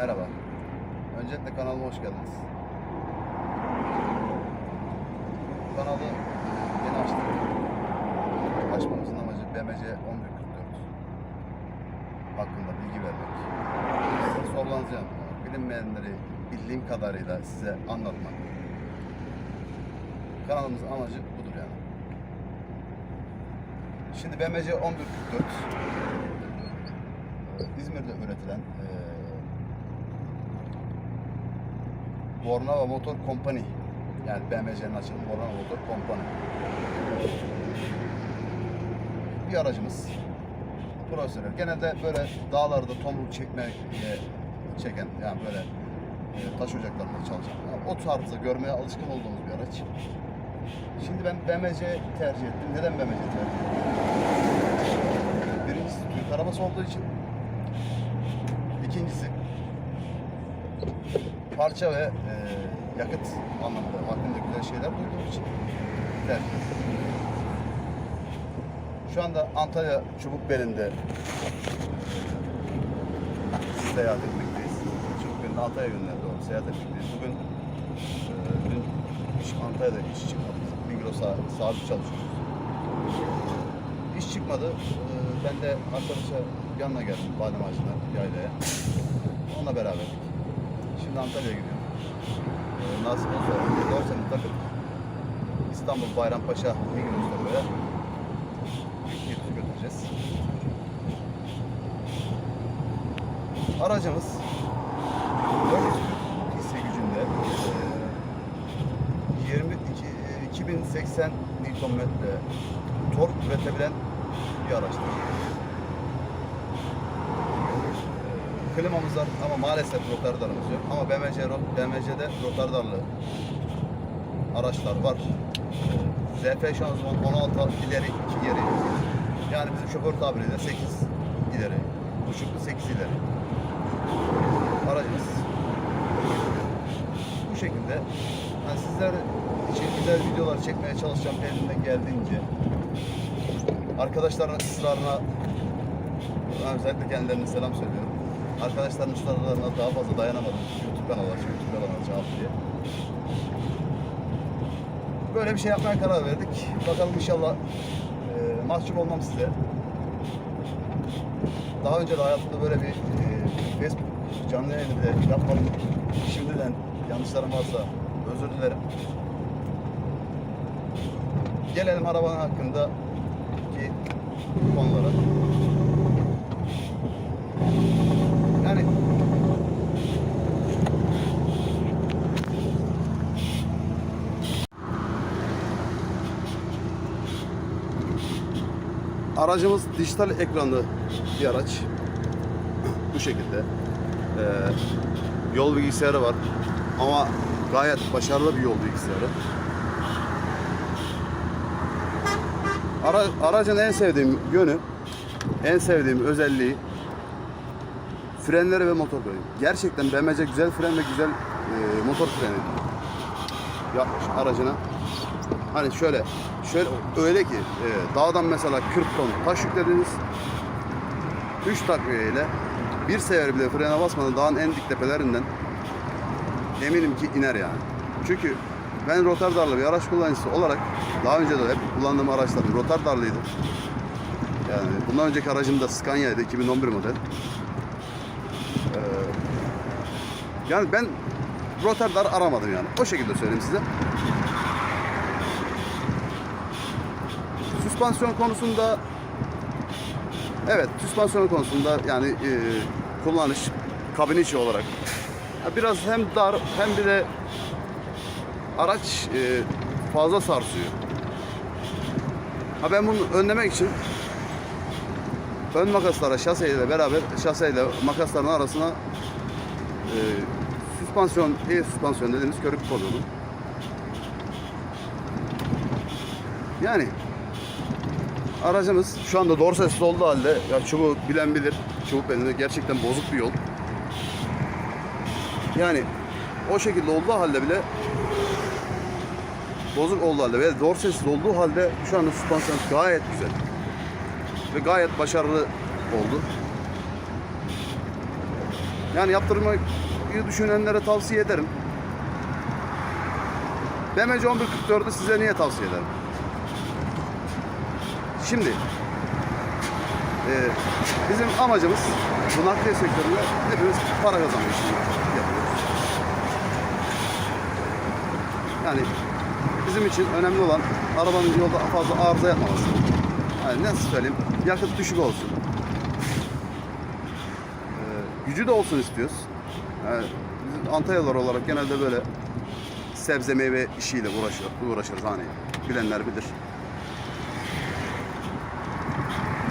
Merhaba. Öncelikle kanalıma hoş geldiniz. Kanalı yeni açtık. Açmamızın amacı BMC 1144 hakkında bilgi vermek. Sizin sorularınızı yanıtlamak, bilinmeyenleri bildiğim kadarıyla size anlatmak. Kanalımızın amacı budur yani. Şimdi BMC 1144 e, İzmir'de üretilen e, Bornova Motor Company yani BMC'nin açılımı Bornova Motor Company bir aracımız profesyonel. Genelde böyle dağlarda tomruk çekmeye çeken yani böyle e, taş ocaklarında çalışan yani o tarzda görmeye alışkın olduğumuz bir araç. Şimdi ben BMC tercih ettim. Neden BMC tercih ettim? Birincisi Türk arabası olduğu için. İkincisi parça ve e, yakıt anlamında hakkında güzel şeyler duyduğum için tercih. Şu anda Antalya Çubukbeli'nde seyahat etmekteyiz. Çubukbeli'nin Antalya yönüne doğru seyahat etmekteyiz. Bugün e, dün iş, Antalya'da iş çıkmadı. Migros'a sabit çalışıyoruz. İş çıkmadı. E, ben de arkadaşa yanına geldim badem ağacına yaylaya. Onunla beraber. Şimdi Antalya'ya gidiyorum. E, nasip olsa dorsamı takıp İstanbul Bayrampaşa Migros'ta böyle Gitti götüreceğiz. Aracımız 400 hisse gücünde 22 eee, 2080 Nm tork üretebilen bir araçtır. Eee, Klimamız var ama maalesef rotardarımız yok. Ama BMC, BMC'de rotardarlı araçlar var. Eee, ZF şanzıman 16 ileri 2 geri. Yani bizim şoför tabiriyle 8 ileri. Buçuklu 8 ileri. Aracımız bu şekilde. Yani sizler için güzel videolar çekmeye çalışacağım elimden geldiğince. Arkadaşların ısrarına özellikle kendilerine selam söylüyorum. Arkadaşların ısrarlarına daha fazla dayanamadım. YouTube kanalı aç, YouTube kanalı aç diye. Böyle bir şey yapmaya karar verdik. Bakalım inşallah e, mahcup olmam size. Daha önce de hayatımda böyle bir e, Facebook canlı yayını bile yapmadım. Şimdiden yanlışlarım varsa özür dilerim. Gelelim arabanın hakkında ki konulara. Yani Aracımız dijital ekranlı bir araç. Bu şekilde. Ee, yol bilgisayarı var. Ama gayet başarılı bir yol bilgisayarı. Ara, aracın en sevdiğim yönü, en sevdiğim özelliği frenleri ve motor freni. Gerçekten BMC güzel fren ve güzel e, motor freni yapmış aracına. Hani şöyle, şöyle öyle ki e, dağdan mesela 40 ton taş yüklediniz. 3 takviyeyle bir sefer bile frene basmadan dağın en dik tepelerinden eminim ki iner yani. Çünkü ben rotardarlı bir araç kullanıcısı olarak daha önce de hep kullandığım araçlarım rotardarlıydı. Yani bundan önceki aracım da Scania'ydı 2011 model. Ee, yani ben rotardar aramadım yani. O şekilde söyleyeyim size. Süspansiyon konusunda evet süspansiyon konusunda yani e, kullanış kabin içi olarak biraz hem dar hem bir de araç e, fazla sarsıyor. Ha ben bunu önlemek için ön makaslara şaseyle beraber şaseyle makasların arasına e, süspansiyon, e süspansiyon dediğimiz körük koyuyorum. Yani aracımız şu anda dorsesiz olduğu halde ya çubuğu bilen bilir. Çubuk belinde gerçekten bozuk bir yol. Yani o şekilde olduğu halde bile bozuk olduğu halde ve dorsesiz olduğu halde şu anda süspansiyon gayet güzel. Ve gayet başarılı oldu. Yani yaptırmayı düşünenlere tavsiye ederim. BMW 1144'ü size niye tavsiye ederim? Şimdi e, bizim amacımız bu nakliye sektöründe hepimiz para kazanmak için yapıyoruz. Yani bizim için önemli olan arabanın yolda fazla arıza yapmaması. Yani nasıl söyleyeyim? Yakıt düşük olsun. Ee, gücü de olsun istiyoruz. Yani biz Antalyalılar olarak genelde böyle sebze meyve işiyle uğraşıyor, uğraşırız hani bilenler bilir.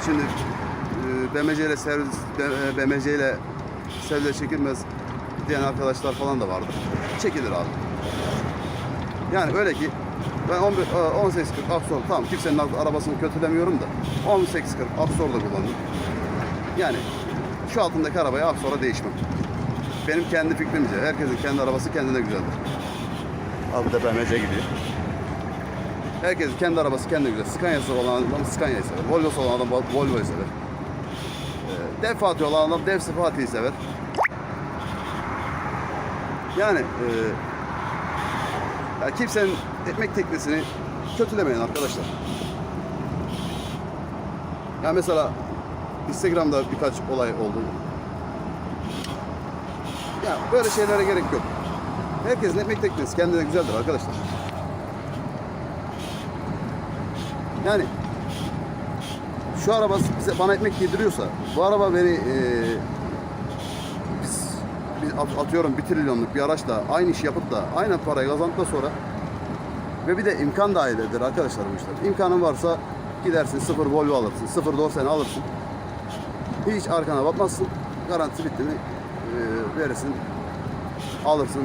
Şimdi e, BMC ile servis BMC ile sevle çekilmez diyen arkadaşlar falan da vardır. Çekilir abi. Yani öyle ki ben 11, e, 1840 Absol tamam kimsenin arabasını kötülemiyorum da 1840 Absol da kullandım. Yani şu altındaki arabaya Absol'a değişmem. Benim kendi fikrimce herkesin kendi arabası kendine güzeldir. Abi de BMC gidiyor. Herkesin kendi arabası kendine güzel. Scania'sı olan adam Scania'yı sever. Volvo'su olan adam Volvo'yu sever. Ee, Dev Fatih olan adam Dev Fatih'i sever. Yani e, ya kimsenin ekmek teknesini kötülemeyin arkadaşlar. Ya mesela Instagram'da birkaç olay oldu. Ya böyle şeylere gerek yok. Herkesin ekmek teknesi kendine güzeldir arkadaşlar. Yani şu araba bize bana ekmek yediriyorsa bu araba beni e, atıyorum bir trilyonluk bir araçla aynı işi yapıp da aynı parayı kazandıktan sonra ve bir de imkan dahiledir arkadaşlar bu işler. İmkanın varsa gidersin sıfır Volvo alırsın, sıfır Dorsen alırsın. Hiç arkana bakmazsın. Garanti bitti mi e, verirsin, alırsın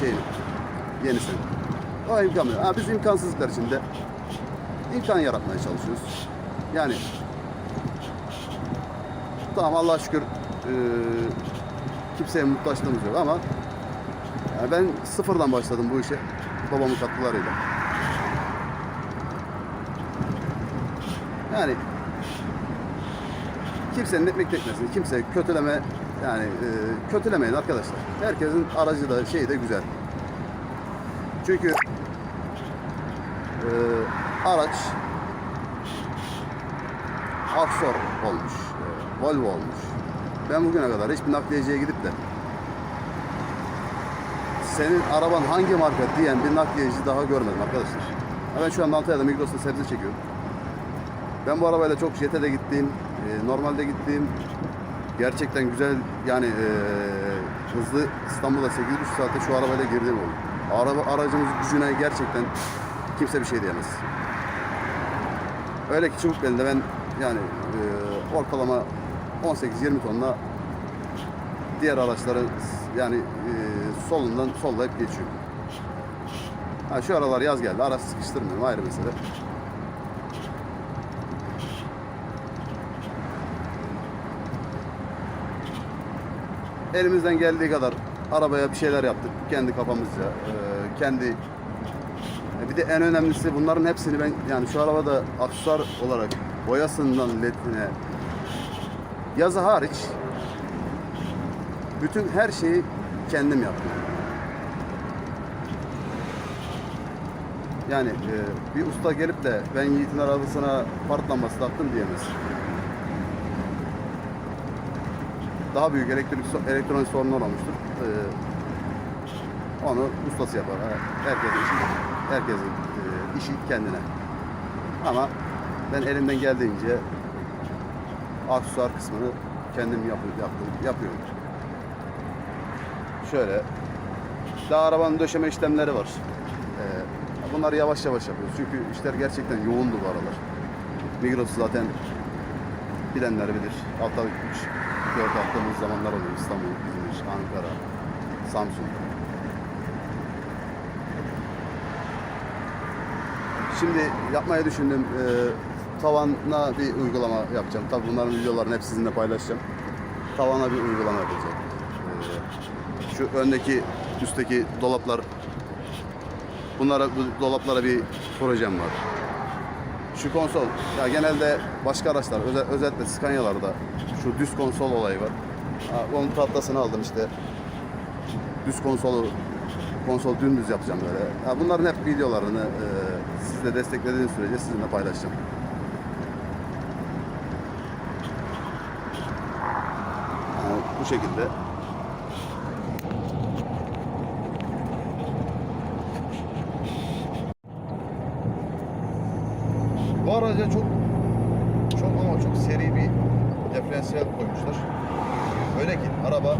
şeyini, yenisini. O imkan yok. Ha, biz imkansızlıklar içinde imkan yaratmaya çalışıyoruz. Yani tamam Allah'a şükür e, kimseye muhtaçlığımız yok ama yani ben sıfırdan başladım bu işe babamın katkılarıyla. Yani kimsenin ekmek tekmesini kimse kötüleme yani e, kötülemeyin arkadaşlar. Herkesin aracı da şeyi de güzel. Çünkü e, araç Aksor olmuş, e, Volvo olmuş. Ben bugüne kadar hiçbir nakliyeciye gidip de senin araban hangi marka diyen bir nakliyeci daha görmedim arkadaşlar. Ben şu anda Antalya'da Migros'ta sebze çekiyorum. Ben bu arabayla çok JET'e de gittim, e, normalde gittim. Gerçekten güzel yani e, hızlı İstanbul'a 8,5 saatte şu arabayla girdim oldu. Araba aracımız gücüne gerçekten kimse bir şey diyemez. Öyle ki çubuk belinde ben yani e, ortalama 18-20 tonla diğer araçların yani e, solundan sollayıp geçiyor. Ha, şu aralar yaz geldi. Araç sıkıştırmıyorum ayrı mesele. Elimizden geldiği kadar arabaya bir şeyler yaptık. Kendi kafamızca. e, kendi e, bir de en önemlisi bunların hepsini ben yani şu arabada aksesuar olarak boyasından ledine yazı hariç bütün her şeyi kendim yaptım. Yani e, bir usta gelip de ben Yiğit'in arabasına far lambası taktım diyemez. Daha büyük elektrik elektronik sorunlar olmuştur. E, onu ustası yapar. Herkesin herkesin e, işi kendine. Ama ben elimden geldiğince aksesuar kısmını kendim yapı- yaptım, yapıyorum. Şöyle. Daha arabanın döşeme işlemleri var. Ee, bunları yavaş yavaş yapıyoruz. Çünkü işler gerçekten yoğundu bu aralar. Migros zaten bilenler bilir. Altta 3 4 attığımız zamanlar oluyor. İstanbul, İzmir, Ankara, Samsun. Şimdi yapmayı düşündüm. Ee, tavana bir uygulama yapacağım. Tabii bunların videolarını hep sizinle paylaşacağım. Tavana bir uygulama yapacağım. Ee, şu öndeki, üstteki dolaplar bunlara bu dolaplara bir projem var. Şu konsol, ya genelde başka araçlar, özel, özellikle Scania'larda şu düz konsol olayı var. Ha, Onun tahtasını aldım işte. Düz konsolu konsol dümdüz yapacağım böyle. Ha, bunların hep videolarını e, siz de desteklediğiniz sürece sizinle paylaşacağım. Bu şekilde Bu araca çok çok ama çok seri bir diferansiyel koymuşlar. Öyle ki araba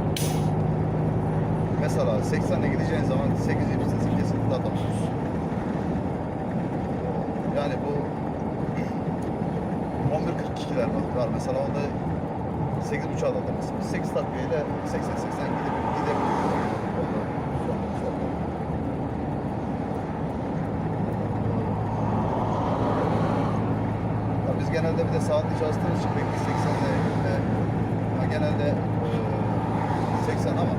mesela 80'le gideceğin zaman 8 vitesi kesinlikle atamıyorsun. Yani bu 11.42'ler var. Mesela onda 8 uçağı da atamazsın. 8 takviyeyle 80-80 gidip. Ya biz genelde bir de saatli çalıştığımız için pek 80'de e, ya genelde e, 80 ama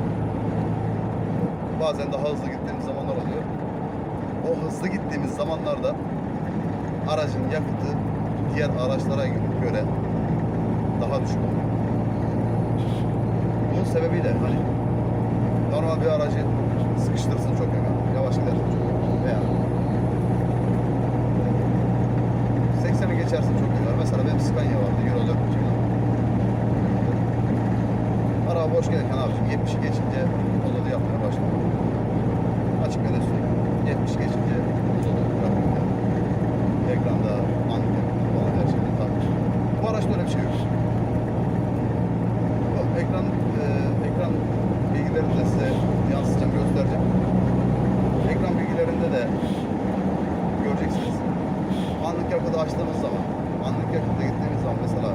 bazen daha hızlı gittiğimiz zamanlar oluyor. O hızlı gittiğimiz zamanlarda aracın yakıtı diğer araçlara göre daha düşük oluyor. Bunun sebebiyle hani normal bir aracı sıkıştırırsın çok yakın, yavaş yakın veya 80'i geçersin çok güzel. Mesela benim Scania vardı Euro 4 Araba boş gelirken abicim 70'i geçince mozodu yapmaya başladı. Açık ve de söyleyeyim. 70 geçince mozodu bırakıyor. Ekranda anlık yapıyor falan her şeyde tabii. Bu araçta öyle bir şey yok. Bak, Ekran, e, ekran bilgilerini de size yansıtacağım, göstereceğim. Ekran bilgilerinde de göreceksiniz anlık yakıtı açtığımız zaman, anlık yakıtla gittiğimiz zaman mesela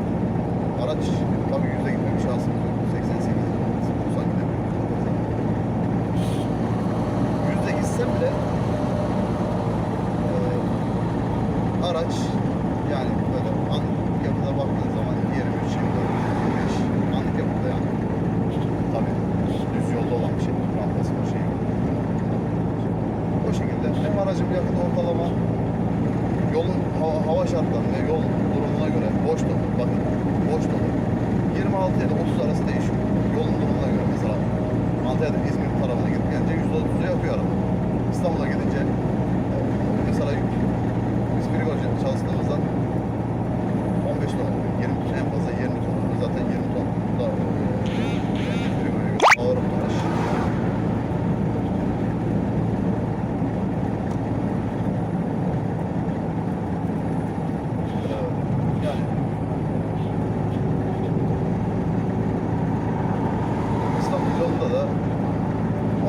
araç tabii yüzde gitme bir şansımız yok. 88, 90 gidebiliyoruz. Yüzde gitsem bile eee, araç yani böyle anlık yakıta baktığın zaman 23, 24, 25 anlık yakıtta yani tabii düz yolda olan bir şey. Rampası bir şey. O şekilde hem aracın yakıtı ortalama yolun hava, hava şartlarına, yol durumuna göre boş dolu, bakın boş dolu. 26 ile 30 arası değişiyor. Yolun durumuna göre mesela Antalya'da İzmir tarafına gidip gelince %30'u yakıyor araba. İstanbul'a gidince e, mesela biz Prigoj'da çalıştığımızda 15 ton, 20, en fazla 20 ton. Zaten 20 ton da e, Prigoj'a göre ağır tonaj. Ee, yani İstanbul yolunda da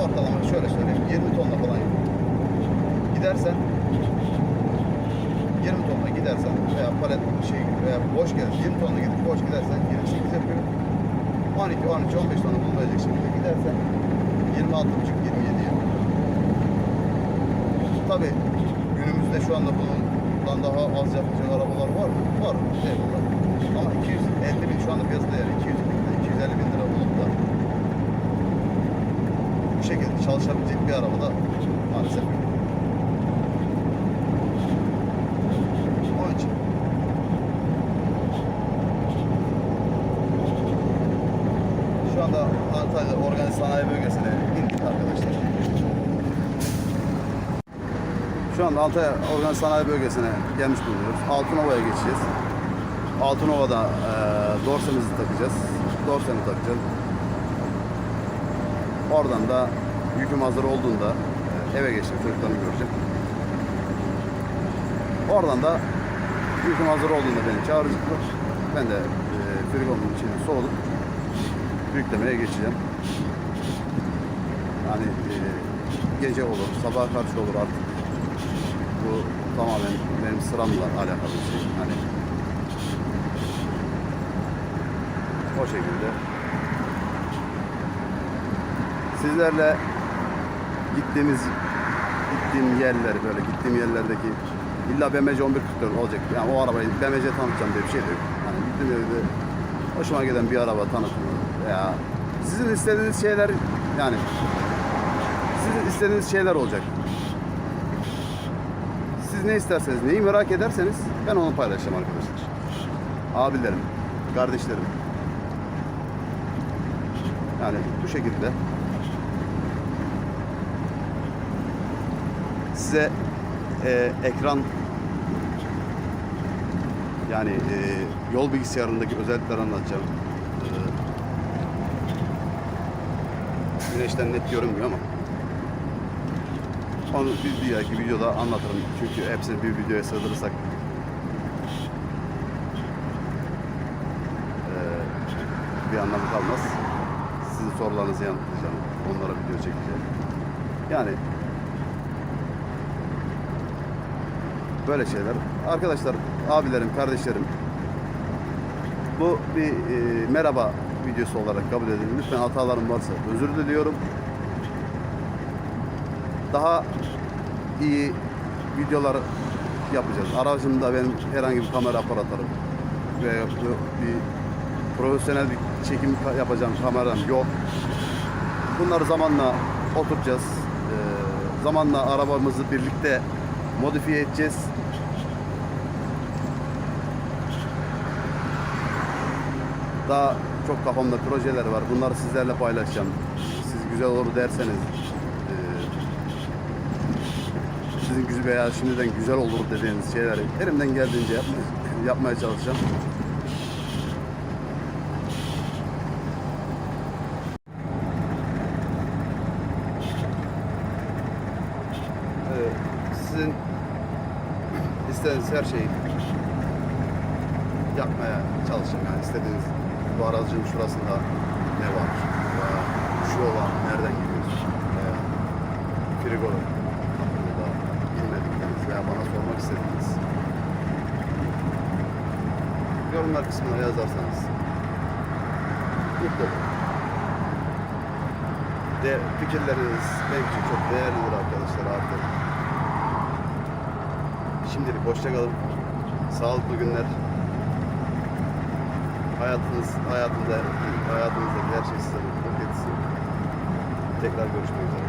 ortalama şöyle söyleyeyim 20 tonla falan yapıyor. Gidersen 20 tonla gidersen veya palet şey veya boş gelir 20 tonla gidip boş gidersen 28 yapıyor. 12, 13, 15 tonu bulmayacak şekilde gidersen 26,5 27 yapıyor. Tabi günümüzde şu anda bundan daha az yapacak arabalar var mı? Var. Eyvallah. Ama 250 bin şu anda piyasa değeri 200 bin lira, 250 bin lira bulup da bu şekilde çalışabilecek bir arabada maalesef yok. Onun için şu anda Antalya Organize Sanayi Bölgesi'ne indik arkadaşlar. Şu anda Antalya Organ Sanayi Bölgesi'ne gelmiş bulunuyoruz. Altınova'ya geçeceğiz. Altınova'da e, dorsemizi takacağız. Dorsemi takacağız. Oradan da yüküm hazır olduğunda e, eve geçip çocuklarımı göreceğim. Oradan da yüküm hazır olduğunda beni çağıracaklar. Ben de e, frigomun içini soğudup yüklemeye geçeceğim. Yani e, gece olur, sabaha karşı olur artık. Bu tamamen benim sıramla alakalı bir şey. Hani o şekilde sizlerle gittiğimiz gittiğim yerleri böyle gittiğim yerlerdeki illa BMC 1144 olacak. Yani o arabayı BMC tanıtacağım diye bir şey de yok. Hani gittiğim yerde hoşuma giden bir araba tanıtımı veya sizin istediğiniz şeyler yani sizin istediğiniz şeyler olacak. Ne isterseniz, neyi merak ederseniz ben onu paylaşacağım arkadaşlar. Abilerim, kardeşlerim. Yani bu şekilde size e, ekran yani e, yol bilgisayarındaki özellikleri anlatacağım. E, güneşten net görünmüyor ama onu bir diğerki videoda anlatırım. Çünkü hepsini bir videoya sığdırırsak e, bir anlamı kalmaz. Sizin sorularınızı yanıtlayacağım. Onlara video çekeceğim. Yani böyle şeyler. Arkadaşlar, abilerim, kardeşlerim bu bir e, merhaba videosu olarak kabul edin. Lütfen hatalarım varsa özür diliyorum. Daha iyi videolar yapacağız. Aracımda benim herhangi bir kamera aparatlarım veya bir profesyonel bir çekim yapacağım kameram yok. Bunları zamanla oturacağız. Ee, zamanla arabamızı birlikte modifiye edeceğiz. Daha çok kafamda projeler var. Bunları sizlerle paylaşacağım. Siz güzel olur derseniz sizin güzel veya şimdiden güzel olur dediğiniz şeyleri elimden geldiğince yapmaya, yapmaya çalışacağım. Ee, sizin istediğiniz her şeyi yapmaya çalışacağım. Yani istediğiniz bu aracın şurasında ne var veya şu olan nereden gidiyorsun veya frigo hakkında bilmedikleriniz veya bana sormak istediğiniz yorumlar kısmına yazarsanız mutlu. De, fikirleriniz benim için çok değerlidir arkadaşlar artık. Şimdilik hoşçakalın. Sağlıklı günler. Hayatınız, hayatında, hayatınızdaki her şey size mutluluk etsin. Tekrar görüşmek üzere.